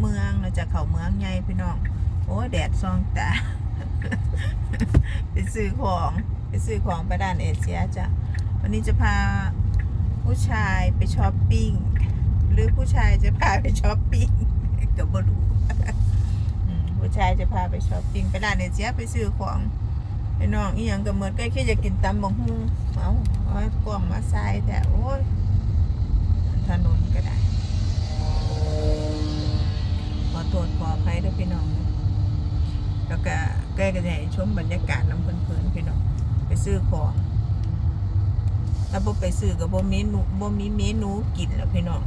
เมืองเราจะเข้าเมืองใหญ่พี่น้อง โอ้แดดซองตาไปซื้อของไปซื้อของไปด้านเอเชียจ้ะวันนี้จะพาผู้ชายไปช้อปปิ้งหรือผู้ชายจะพาไปช้อปปิ้งก็บ่รู้ผู้ชายจะพาไปช้อปปิ้งไปร้านเอเชียไปซื้อของไปน้องอีหยังก็เหมือนกล้แค่จะกินตำบักหุ่งเอาเอากล่องมาใส่แต่โอ้ยถนนก็ได้ โทษขออภัยด้วยพี่น้อง แล้วก็ใกล้ก็จะให้ชมบรรยากาศน้ำเพลินๆพี่น้องไปซื้อของถ้าบ่ไปซื้อก็บ่มีหนูบ่มีเมนูกินแล้วพี่น้อง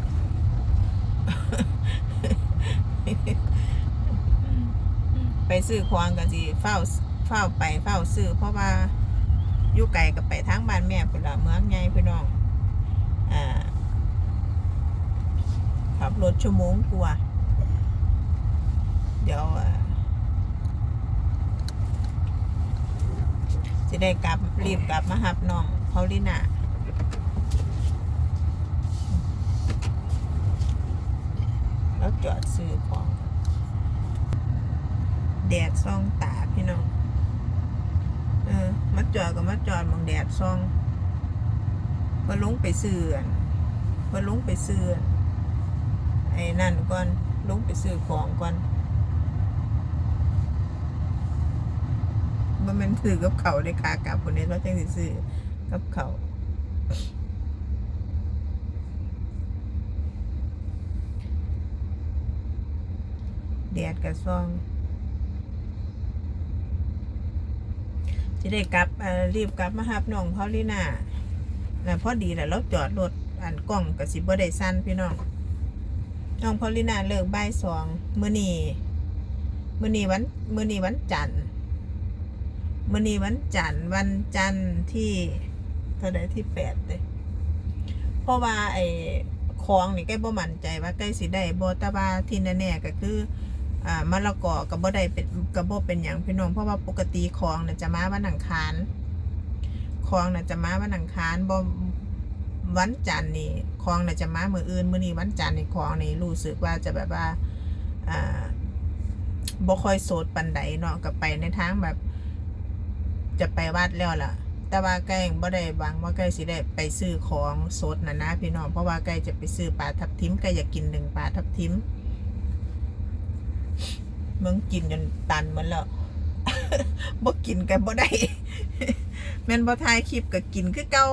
ไปซื้อของกันสิเฝ้าเฝ้าไปเฝ้าซื้อเพราะว่าอยู่ไกลกับไปทางบ้านแม่พุ่นละเมืองใหญ่พี่น้อง อ่าขับรถชั่วโมงกว่า เดี๋ยวจะได้กลับรีบกลับมาหับน้องเขาลิน่าแล้วจอดซื้อของแดดซ่องตาพี่น้อง เออมาจอดก็มาจอดมองแดดซ่องพอลงไปซื้อนพอลงไปซื้อนไอ้นั่นก่อนลงไปซื้อของก่อน มันเป็นซื้อกับเขาวได้คากลับคนนี้เราจังสิซื้อกับเขาแดดกับซ่องจะได้กลับรีบกลับมาหับน้องพอลีน่าแล้วพอดีแหละเราจอดรถอันกล้องกับสิบ่ได้สั้นพี่น้องน้องพอลีน่าเลิกบ่ายสองมื้อนี้มื้อนี้วันมื้อนี้วันจันทร์ มื้อนี้วันจันทร์วันจันทร์ที่เท่าใดที่แปดเลยเพราะว่าไอ้ของนี่ใกล้บ่มั่นใจว่าใกล้สิได้บ่แต่ว่าที่แน่ๆก็คืออ่ามะละกอกับบ่ได้เป็นกับบ่เป็นอย่างพี่น้องเพราะว่าปกติของน่ะจะมาวันอังคารของน่ะจะมาวันอังคารบ่วันจันทร์นี่ของน่ะจะมามื้ออื่นมื้อนี้วันจันทร์นี่ของนี่รู้สึกว่าจะแบบว่าอ่าบ่ค่อยโสดปานใดเนาะก็ไปในทางแบบ จะไปวัดแล้วล่ะ แต่ว่าใกล้ยังบ่ได้หวังว่าใกล้สิได้ไปซื้อของสดนะนะพี่น้องเพราะว่าใกล้จะไปซื้อปลาทับทิมใกล้อยากกินหนึ่งปลาทับทิมเมืองกินจนตันเหมันแล้วบ่กินกันบ่ได้แม่นบ่ถ่ายคลิปก็กินคือเก่า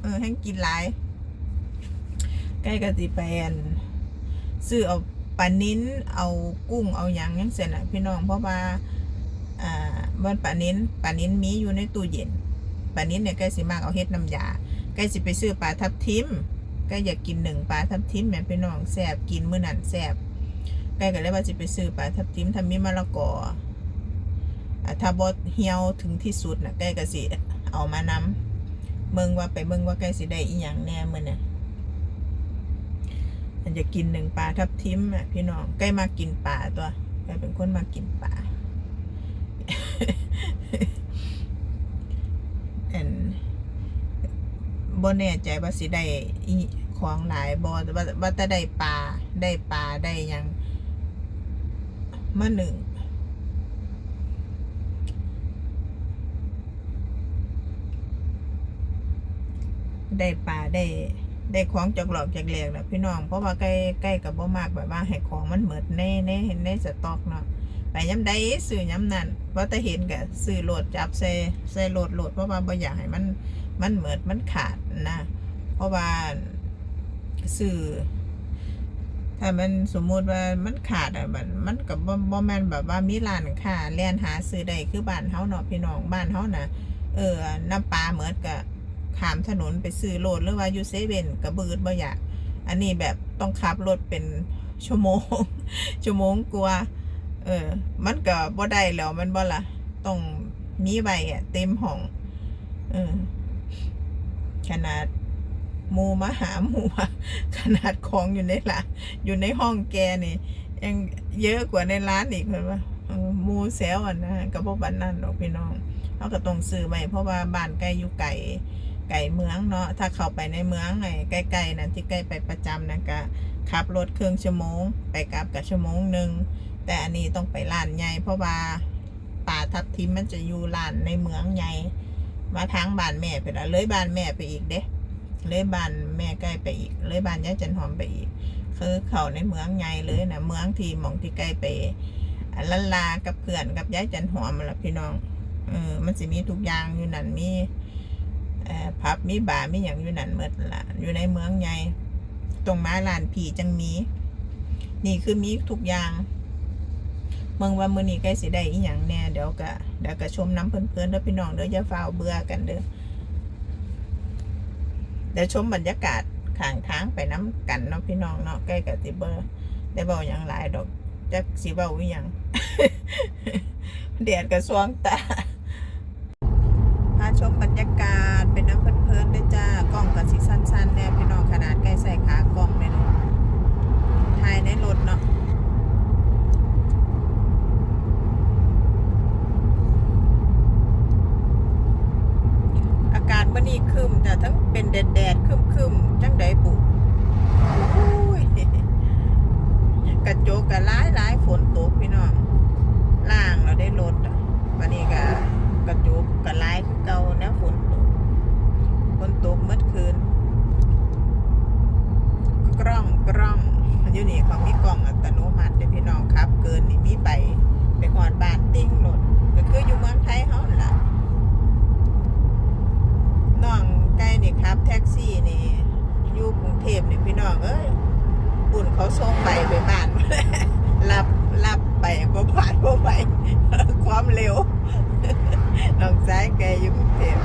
เออให้กินหลายใกล้ก็สิไปนซื้อเอาปลานิ้นเอากุ้งเอาหยังจังซี่น่ะพี่น้องเพราะว่า อ่าวันปลานิ้นปลานิ้นมีอยู่ในตู้เย็นปลานิ้นเนี่ยใกล้สิมากเอาเฮ็ดน้ำยาใกล้สิไปซื้อปลาทับทิมใกล้อยากกินหนึ่งปลาทับทิมแม่พี่น้องแซบกินมื้อนั้นแซบใกล้ก็เลยว่าจะไปซื้อปลาทับทิมทำมีมะละกอถ้าบดเหี่ยวถึงที่สุดนะใกล้ก็สิเอามานำเมืองว่าไปเมืองว่าใกล้สิได้อีหยังแน่มื้อน่ะมันจะกินหนึ่งปลาทับทิมอะพี่น้องใกล้มากินปลาตัวใกล้เป็นคนมากินปลา อันบ่แน่ใจว่าสิได้ของหลายบ่ว่าว่าแต่ได้ปลาได้ปลาได้ยังมาหนึ่งได้ปลาได้ได้ของจากหลอกจากแหลกนะพี่น้องเพราะว่าใกล้ใกล้กับบ่มากแบบว่าให้ของมันเหมิดในในในสต็อกเนาะ ไปย้ำใดซื้อย้ำนั่นว่าแต่เห็นกับซื้อโหลดจับใส่ใส่โหลดโหลดเพราะว่าบ่อยากให้มันมันเหมิดมันขาดนะเพราะว่าซื้อถ้ามันสมมุติว่ามันขาดอะมันมันกับบ่บ่แม่นแบบว่ามีร้านค้าแล่นหาซื้อได้คือบ้านเฮาเนาะพี่น้องบ้านเฮาน่ะเออน้ำปลาเหมือนกับขามถนนไปซื้อโหลดหรือว่าอยู่เซเว่นก็บืดบ่อยากอันนี้แบบต้องขับรถเป็นชั่วโมงชั่วโมงกว่า เออ มันก็บ่ได้แล้วมันบ่ละต้องมีใบอะ เต็มห้อง เออ ขนาดหมูมาหาหมูขนาดของอยู่ในร้าอยู่ในห้องแกนี่ยังเยอะกว่าในร้านอีกเลยว่ามูแซวอะนะกับพวกบ้านนั่นหรอกพี่น้องเขาก็ต้องซื้อไว้เพราะว่าบ้านใกล้อยู่ไก่ไก่เมืองเนาะถ้าเข้าไปในเมืองไอ้ใกล้ๆนั่นที่ใกล้ไปประจำนะก็ขับรถเครื่องชั่วโมง ไปกลับกับชั่วโมงหนึ่ง แต่อันนี้ต้องไปร้านใหญ่เพราะว่าป่าทับทิมมันจะอยู่ร้านในเมืองใหญ่มาทางบ้านแม่ไปละเลยบ้านแม่ไปอีกเด้เลยบ้านแม่ใกล้ไปอีก เลยบ้านยาจันหอมไปอีก คือเขาในเมืองใหญ่เลยนะเมืองที่หมองที่ใกล้ไปลันลากับเพื่อนกับยาจันหอมมาละพี่น้องเออมันจะมีทุกอย่างอยู่นั่นมีเอ่อพับมีบาร์มีอย่างอยู่นั่นหมดละอยู่ในเมืองใหญ่ตรงมาลานผีจังมี นี่คือมีทุกอย่าง เมืองว่ามือนี้ใกล้สิได้อีหยังแน่เดี๋ยวก็เดี๋ยวก็ชมน้ำเพื่อนๆเด้อพี่น้องเด้ออย่าฟ้าวเบื่อกันเด้อเดี๋ยวชมบรรยากาศข้างทางไปน้ำกันเนาะพี่น้องเนาะใกล้กับสิเบอร์ได้เบาอย่างหลายดอกจักสิเบาอหย่างเดียดกับสวงตาพาชมบรรยากาศเป็นน้ำเพลินๆด้วยจ้ากล้องกับสีสั้นๆแน่พี่น้องขนาดใกล้ใส่ขากล้องเลยถ่ายในรถเนาะอากาศ มันนี่คึมแต่ทั้งเป็นแดดแดดคึมคึมจังไดบุอุ้ยกระโจกกะร้ายร้ายฝนตกพี่น้องล่างเราได้รถอะวันนี้ก็กระจุกกระไล่คือเก่านะฝนตกฝนตกเมื่อคืนกล้องกล้องอยู่นี่เขามีกล้องอัตโนมัติเด้พี่น้องครับ เกินนี่มีใบไปหอดบานติ้งรถก็คืออยู่เมืองไทยเขานั่นล่ะน้องใกล้นี่ครับ แท็กซี่นี่อยู่กรุงเทพ น้องเอ้ยปุ่นเขาส่งใบไปบ้านรับรับไปบ่ผ่านบ่ไปความเร็วน้องซ้ายแกอยู่กรุงเทพ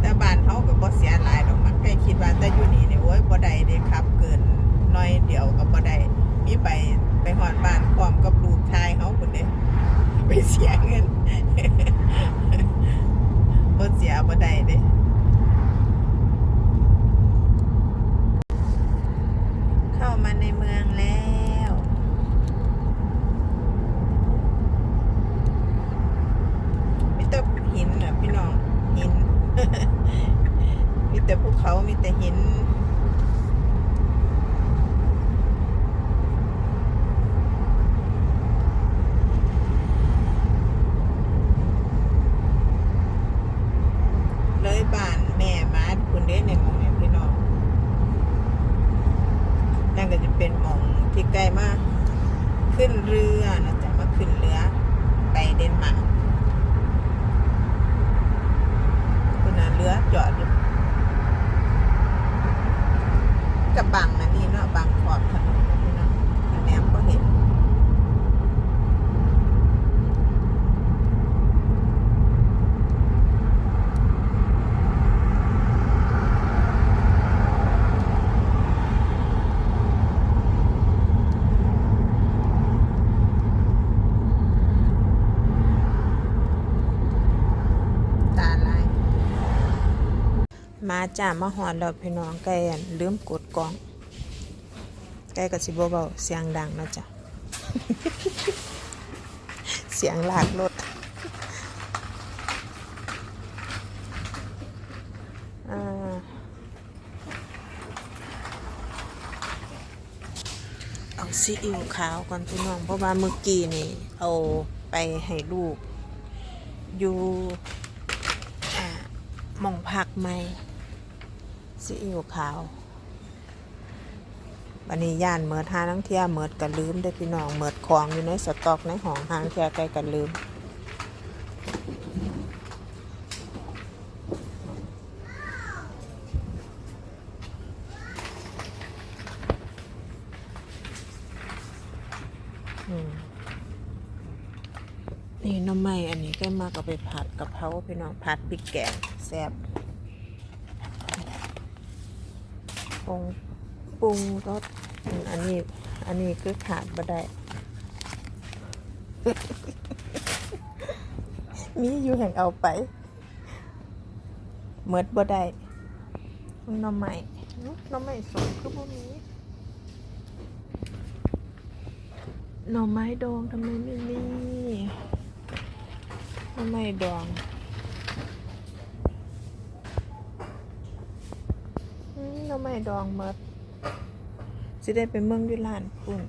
แต่บ้านเขาก็บ่เสียหลายดอกมันแกคิดว่าแต่อยู่นี่เนี่ยโอ้ยบ่ได้เด้ครับ เกินน้อยเดียวก็บ่ได้มีไปไปฮอดบ้านพร้อมกับลูกชายเขาพุ่นเด้ไปเสียเงินบ่เสียบ่ได้เด้เข้า มาในเมืองแล้วมีแต่หินอะพี่น้องหิน มีแต่ภูเขา มีแต่หิน เลยบ้านแม่มาคุณเด้ในหมองเนี่ยพี่น้อง นั่นก็จะเป็นหมองที่ใกล้มาก ขึ้นเรือนะจ๊ะมาขึ้นเรือ ไปเดนมาร์ก คุณน่ะเรือจอดอยู่กับบังอันนี้เนาะบังขอบถนนนะพี่เนาะแหนมก็เห็น ตาลาย มา จ้ามาหอนเราพี่น้องไก่ลืมกดกล่องไก่กับสิบเบาเสียงดังนะจ๊ะเสียงลากรถเอาซีอิ๊วขาวก่อนพี่น้องเพราะว่าเมื่อกี้นี่ เอาไปให้ลูก อยู่อ่าหมองผักไหม ซีอิ๊วขาววันนี้ย่านเมิดหาทั้งเที่ยเมิดกันลืมได้พี่น้องเมิดของอยู่ในสต็อกในห้องหางเที่ยใกล้กันลืมนี่น้ำไม้อันนี้ก็มากับไปผัดกะเพราพี่น้องผัดพริกแกงแซ่บ ปรุงปรุงรสอืมอันนี้ อันนี้คือขาดบ่ได้ มีอยู่แห่งเอาไปเมิดบ่ได้หน้ำไม้หน้ำไม้สดคือบ่มีหน่อไม้ดองทำไมไม่มีทำไมดอง น่ อไม้ดองหมดสิได้ไปเมืองอยู่านพุ่น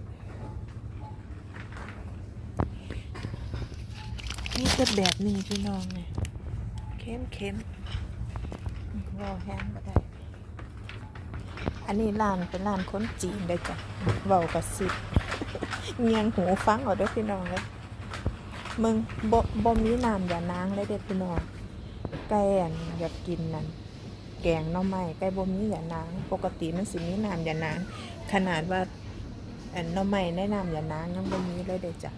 นี่จะแบบนี้พี่น้องเนี่ยเข้มเข้มรอแห้งก็ได้ อันนี้ร้านเป็นร้านคนจีนได้จ้ะเบากระซิบเงียงหูฟังเอาด้วยพี่น้องเลยมึงบ่บ่มีน้ำอย่านางเลยเด็ดพี่น้องไก่อันอยากกินนั่น แกงน่อไม้ไก่บ่มีอย่านาง ปกติมันสิมีน้ำอย่านาง ขนาดว่าอันหน่อไม้ในน้ำอย่านางยังบ่มีเลยเด็ดจ้ะ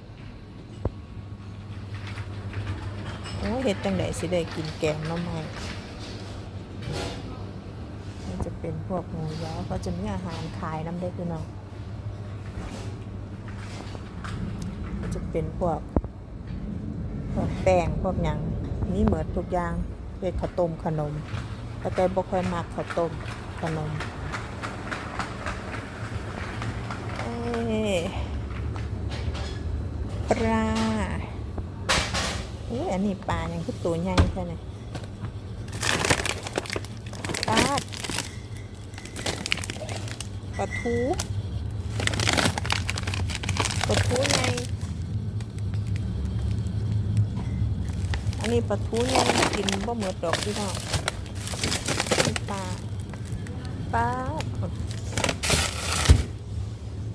โอ้เฮ็ดจังไดสิได้กินแกงน่อไม้มันจะเป็นพวกหมูยอก็จะมีอาหารขายน้ำได้พี่น้องจะเป็นพวกพวกแป้งพวกหยังมีเหมือนทุกอย่างเป็นข้าวต้มขนม แต่แกบ่ค่อยมักข้าวต้มขนมปลาเอ้ยอันนี้ปลาอย่างคือตัวใหญ่แค่ไหนปลาปลาทูปลาทูไงอันนี้ปลาทูไงกินบ่เหมือดอกพี่น้อง นี่ปลาปลา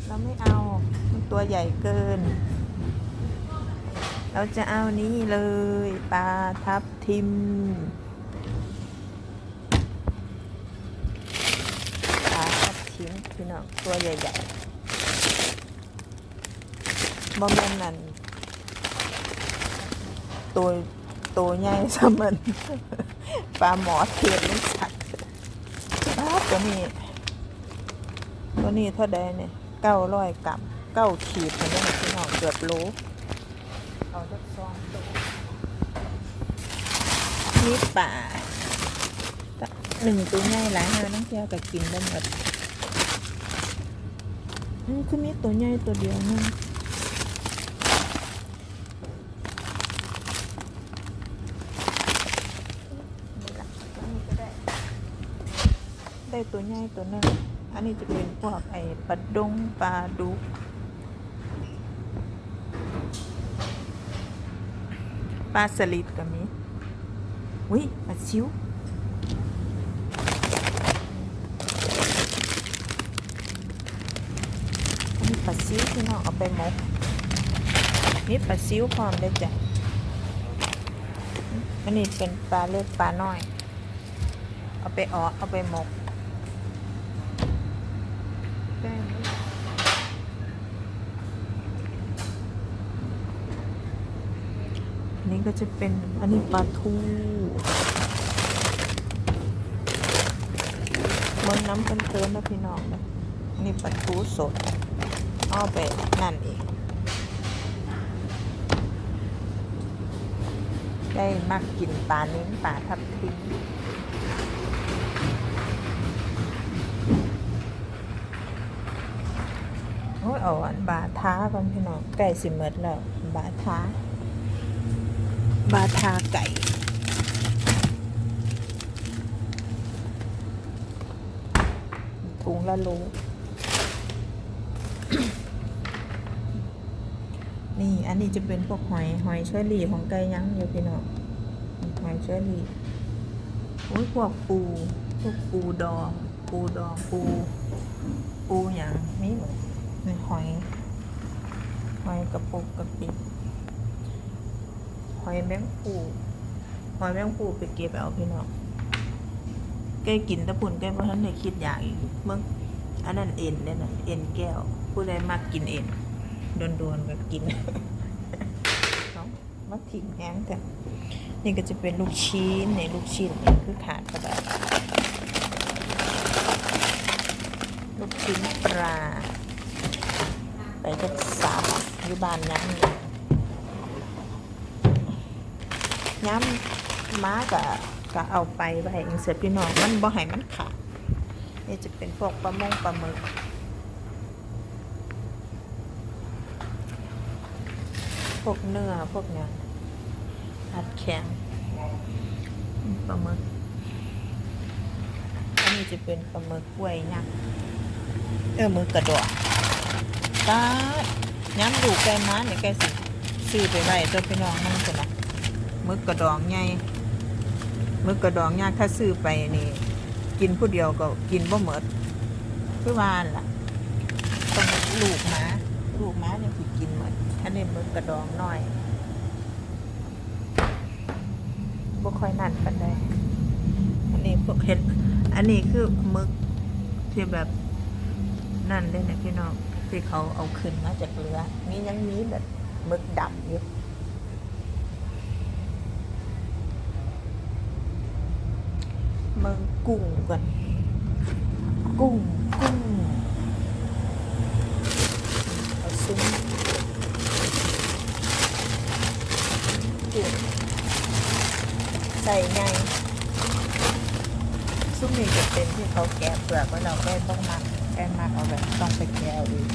เราไม่เอา มันตัวใหญ่เกิน เราจะเอานี่เลยปลาทับทิมปลาทับทิมพี่น้องตัวใหญ่ๆบ่แม่นนั่นตัวตัวใหญ่ซะเหมือนปลาหมอเทียนลูก ตัวนี้ ตัวนี้เท่าใดเนี่ยเก้าร้อยกรัมเก้าขีดเห็นไหมพี่น้องเกือบโลเอาสักสองตัวนี่ป่าหนึ่งตัวใหญ่หลายห้าน้องเที่ยวก็กินได้หมดอืมคือมีตัวใหญ่ตัวเดียวนึง ได้ตัวใหญ่ตัวนึงอันนี้จะเป็นพวกไอ้ปลาดงปลาดุกปลาสลิดก็มีอุ้ยปลาชิวอันนี้ปลาซิวพี่น้องเอาไปหมกนี่ปลาซิวพร้อมได้จ้ะอันนี้เป็นปลาเล็กปลาน้อย เอาไปออเอาไปหมกแป้งอันนี้ ก็จะเป็นอันนี้ปลาทูมันน้ำเติมๆนะพี่น้องนะอันนี้ปลาทูสดเอาไปนั่นเองได้มักกินปลานิ้นปลาทับทิมโอ้ยเอาอันบาท้าก่อนพี่น้องไก่สิเมดแล้ว บาท้า บาทาไก่ถุงละโลนี่ อันนี้จะเป็นพวกหอย หอยเชอรี่ของไก่ยั้งอยู่พี่น้องหอยเชอรี่โอ้ยพวกปูพวกปูดอง ปูดอง ปู ปูอย่างนี้หมดหอย หอยกระปุกกระปิบ หอยแมงปูหอยแมงปูไปเก็บเอาพี่น้องแกกินตะปุ่นแกเพราะท่านได้คิดอย่ากอีกเมื่ออันนั้นเอ็นเนี่ยนะเอ็นแก้ว ผู้ใดมักกินเอ็นโดนๆก็กินเนาะมาถิ่มแห้งแต่นี่ก็จะเป็นลูกชิ้นในลูกชิ้นนี่คือขาดกระดาษลูกชิ้นปลาไปจะสามอยู่บ้านย้ำนี่ ย้ำม้ากะกะเอาไปไว้เองเสร็จพี่น้องมันบ่ให้มันขาดนี่จะเป็นพวกปลามงปลาหมึกพวกเนื้อพวกเนี้ยอัดแข็งปลาหมึกอันนี้จะเป็นปลาหมึกกล้วยยักษ์เออมึกกระดอกตาย้ำดูไก่ม้าเนี่ยแกสิซื้อไปไว้ตัวพี่น้องนั่นสินะ มึกกระดองใหญ่มึกกระดองยักถ้าซื้อไปนี่ กินผู้เดียวก็กินบ่หมดคือวาหั่นล่ะต้องลูกหมาลูกหมาเนี่ยสิกินหมดอันนี้มึกกระดองน้อยบ่ค่อยนั่นปานใดอันนี้พวกเห็ดอันนี้คือมึกที่แบบนั่นเลยนะพี่น้องที่เขาเอาขึ้นมาจากเรือมียังมีแบบมึกดำอยู่ เมืองกุ้งก่อน กุ้ง กุ้งเอาซุ้มกุ้งใส่ไงซุ้มนี้จะเป็นที่เขาแกะเปลือกไว้เราแก้ต้องมักแก้มักเอาแบบต้องไปแกะเอาเอง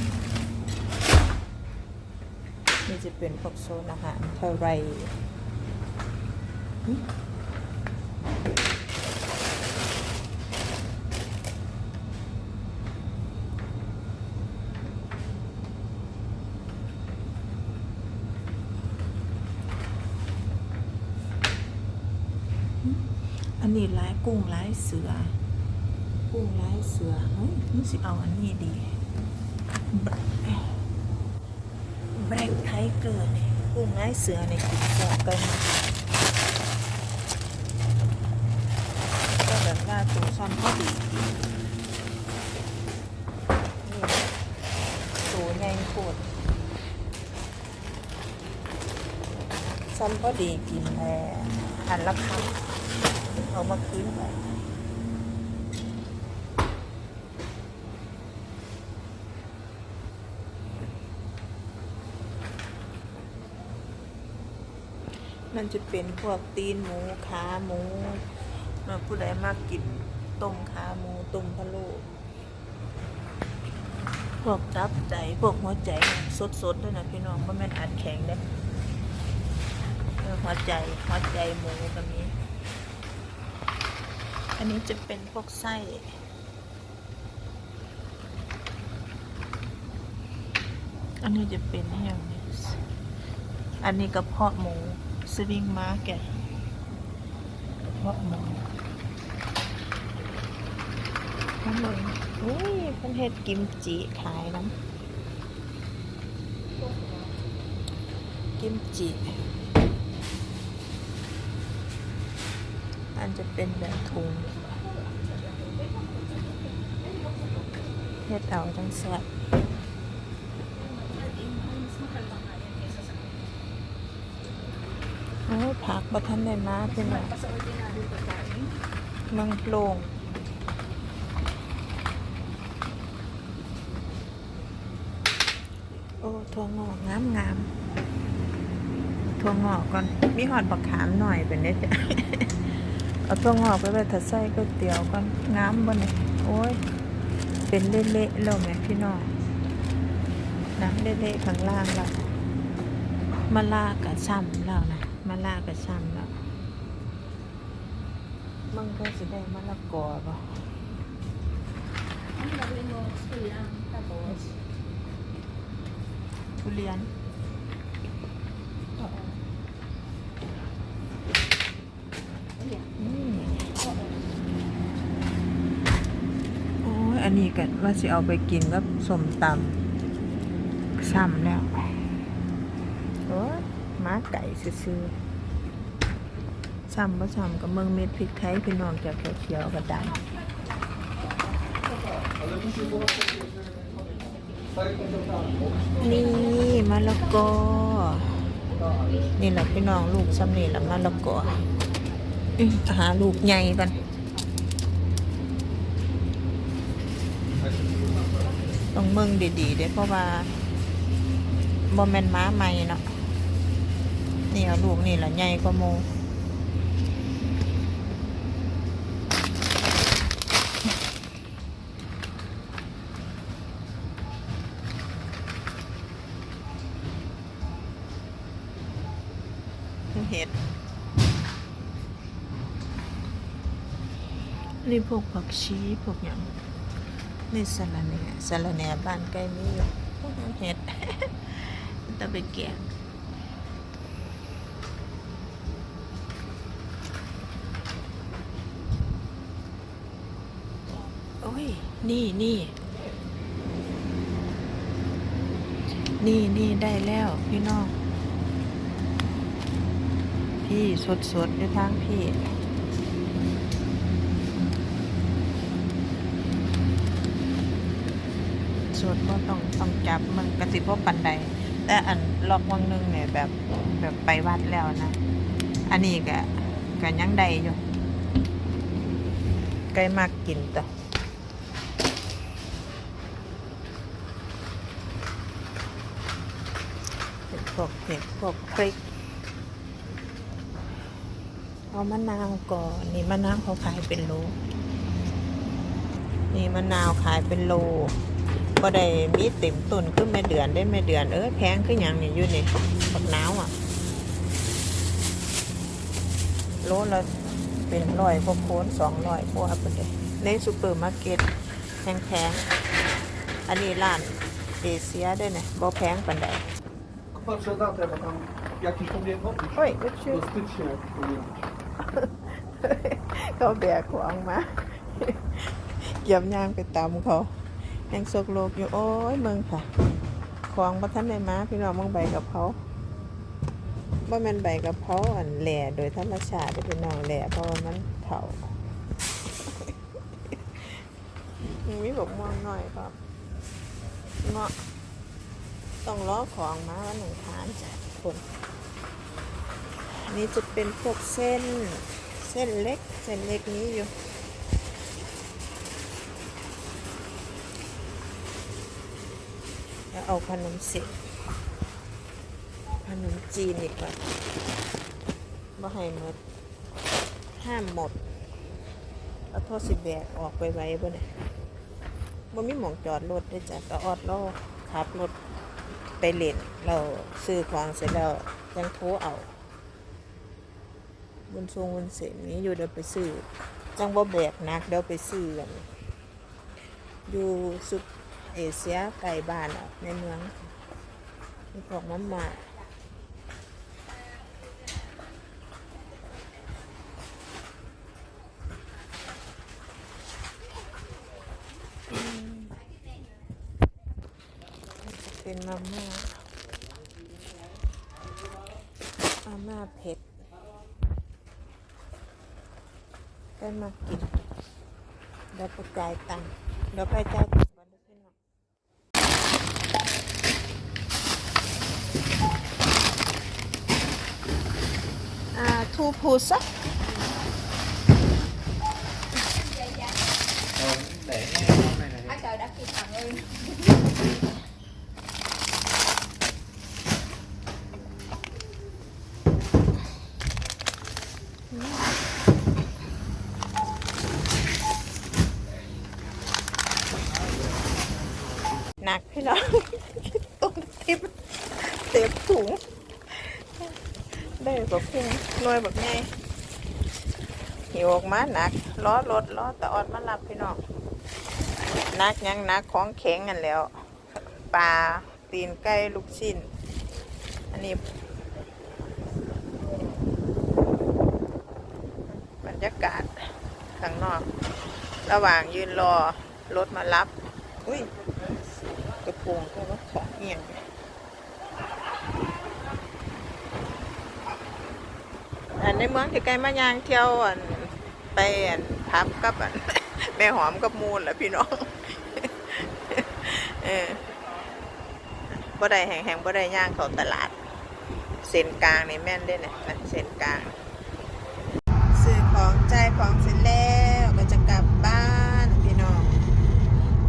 นี่จะเป็นพวกโซนอาหารเท่าไร อันนี้ร้ายกุ้งร้ายเสือ กุ้งร้ายเสือเฮ้ยนี่สิเอาอันนี้ดีแบล็กไทเกอร์เนี่ยกุ้งร้ายเสือในกินแกะกันก็แบบว่าตัวซ้อนพอดีนี่ตัวใหญ่โคตรซ้ำพอดีกินแล้อันละคำ เอามาคืนไปมันจะเป็นพวกตีนหมูขาหมูมื่อผู้ใดมากกินต้มขาหมูต้มพะโล้พวกตับใจพวกหัวใจสดๆด้วยนะพี่น้องว่าแม่นอัดแข็งเด้หัวใจหัวใจหมูแบบนี้ อันนี้จะเป็นพวกไส้อันนี้จะเป็นแห้งนี่อันนี้กระเพาะหมูสวิงมาร์เก็ตกระเพาะหมูน้ำมันอุ้ยเพิ่นเฮ็ดกิมจิขายน้ำกิมจิ อันจะเป็นแบบถุงเฮ็ดเอาจังแซ่บโอ้ผักบัทันได้มาเป็นไงมังโปร่งโอ้ถั่วงอกงามงามถั่วงอกก่อน มีหอดบักขามหน่อยเป็นเนี้จ้ะ เอาถั่วงอกไปไว้ถัดไส้ก๋วยเตี๋ยวก่อนงามบ่เนี่ยโอ้ย เป็นเละๆแล้วแม่พี่น้องนะเละๆข้างล่างแล้วมะลากะช่ำแล้วนะมะลากะช่ำแล้วมันก็สิได้มะละกอป่ะ Andavamo studiando tapos. ทุเรียน Oo. Ayan. อืม Oo. โอันนี้กันว่าสิเอาไปกินกับสมตำช่ำแล้วโอ้ยหมาไก่ซื้อๆช่ำบ่ช่ำกับเมืองเม็ดพริกไทยพี่น้องจากเขียวกระดานนี่มะละกอ นี่แหละพี่น้องลูกซ้ำนี่แหละมะละกออหาลูกใหญ่กันต้องเมืองดีๆเด้อเพราะว่าบ่แมนม้าใหม่เนาะนี่เอาลูกนี่แหละใหญ่กว่าโมเห็ดนี่พวกผักชีพวกอย่าง นี่สะระแหน่สะระแหน่บ้านใกล้มีอยู่เห็ดตะไปแกงโอ้ย นี่นี่นี่นี่ได้แล้วพี่น้อง พี่สดสดๆในทางพี่ ส ดก็ต้องต้องจับมันกระสิบพวกปันใดแต่อันลอกวังหนึงเนี่ยแบบแบบไปวัดแล้วนะ อันนี้ก็ก็ยังได้อยู่ใกล้มากกินต่อพวกเห็ดพวกพริกเอามะนาวก่อนนี่มะนาวเขาขายเป็นโลนี่มะนาวขายเป็นโล ก็ได้มีเต็มต้นขึ้นแม่เดือนได้แม่เดือนเออแพงขึ้นอหย่างนี้อยู่นี่บักนาวอะโลละเป็นร้อยพวกโคนสองร้อยพวกไปเลยในซูเปอร์มาร์เก็ตแพงๆอันนี้ร้านเอเชียด้วยเนี่ยบ่แพงปานใด Patrzę na te, bo tam jakiś powinien chodzić. โอ้ยก็ชื่อ Do stycznia powinien być. เขาแบกของมาเกี่ยมยางไปตามเขา แห่งโศกโลกอยู่โอ้ยเมืองค่ะของบัทันได้มาพี่น้องเมืองใบกับเขาว่ามันใบกับเขาอันแหล่โดยธรรมชาติพี่น้องแหล่เพราะว่ามันเถามีบอกม่วงหน่อยครับเงาะต้องล้อของมาวันหนึ่งทานจ้ะคนอันนี้จะเป็นพวกเส้นเส้นเล็ก เส้นเล็กนี้อยู่ แล้ว เอาขนมเส้นขนมจีนอีกว่าบ่ให้หมด ห้ามหมดเอาโทษสิแบกออกไปไว้บ่เนี่ยบ่มีหมองจอดรถด้วยจ้ะก็ออดล้อขับรถไปเล่นเราซื้อของเสร็จแล้วยังโทรเอาบุญทรงบุญเสนนี้อยู่เดี๋ยวไปซื้อจังบ่แบกนักเดี๋ยวไปซื้อกันอยู่สุด เอเชียไกลบ้านในเมืองมีของมามาอืมจะเป็นมาม่ามาม่าเผ็ดได้มากินเดี๋ยวไปจ่ายตังค์เดี๋ยวไปจ่ายตังค์ก่อนเด้อพี่น้อง อ่าทูพูซัก Ai trời đã kịp thằng ơi หนักพี่น้อง ต้นทิพเต็มถุง ได้แบบพุ่งหน่วยแบบไงหิวออกมาหนักล้อรถล้อตะออดมารับพี่น้องหนักยังหนักของแข็งกันแล้วปลาตีนไก่ลูกชิ้น อันนี้ บรรยากาศข้างนอก ระหว่างยืนรอรถมารับ อุ้ยกระโปรงก็ว่าของเอียง อันในเมืองที่ใกลมายางเที่ยวอันไปอันพับกับอันแม่หอมกับมูลแหละพี่น้องเออบ่ได้แห่งๆบ่ได้ย่างเขาตลาด เส้นกลางในแม่นได้เนี่ยนะเส้นกลาง ซื้อของใจายของเสร็จแล้วก็จะกลับบ้านพี่น้อง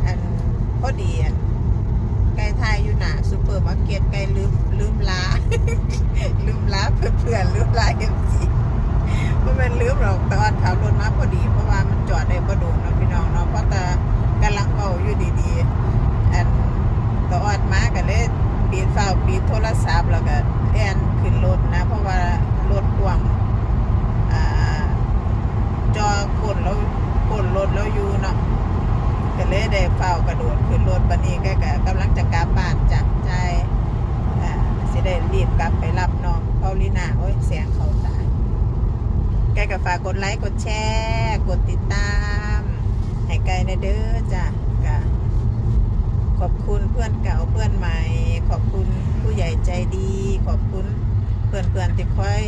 อันพอดีอันไก่ไทยอยู่หนาซูเปอร์มาร์เก็ตไก่ลืมลืมลา ลืมลาเพื่อนๆลืมลาเอ็มซีว่ามันลืมหรอกแต่ว่าขับรถมาพอดีเพราะว่ามันจอดได้ประโดนเนาะพี่น้องเนาะเพราะแต่กำลังเอาอยู่ดีๆ อันตออดมาก็เลยปีดฝ้าวปีดโทรศัพท์แล้วก็แอนขึ้นรถนะ เพราะว่ารถพ่วงอ่า จอคน อยู่เนาะก็เลยได้เฝ้ากระโดดขึ้นรถบันนี้ก็ก็กำลังจะกลับบ้านจากใจอ่าสิได้รีบกลับไปรับน้องเปาลีนาโอ้ยเสียงเขาตาแกก็ฝากกดไลค์กดแชร์กดติดตาม ให้ไกลนะเด้อจ้ะก็ขอบคุณเพื่อนเก่าเพื่อนใหม่ ขอบคุณผู้ใหญ่ใจดี ขอบคุณ เพื่อนที่คอย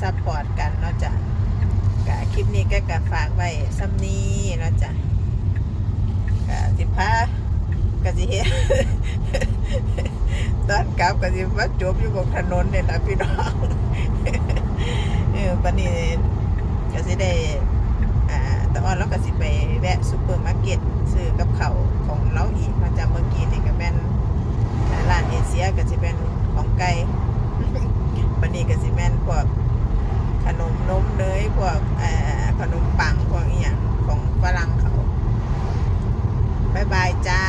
ซัพพอร์ตกันเนาะจ้ะกะคลิปนี้ก็กะฝากไว้ซ้ำนี้เนาะจ้ะกะสิพากะสิเฮ็ดตอนกลับกะสิมาจบอยู่บนถนนเนี่ยนะพี่น้องเออปนี้ก็สิได้อ่าต่ออนเราก็สิไปแวะซูเปอร์มาร์เก็ตซื้อกับเขาวของเราอีกมาจากเมื่อกี้นี่ก็แม่นร้านเอเชียก็สิเป็นของไก่ บันนี้ก็สิแม่นพวกขนมนมเนยพวกขนมปังพวกอีหยังของฝรั่งเขาบายบายจ้า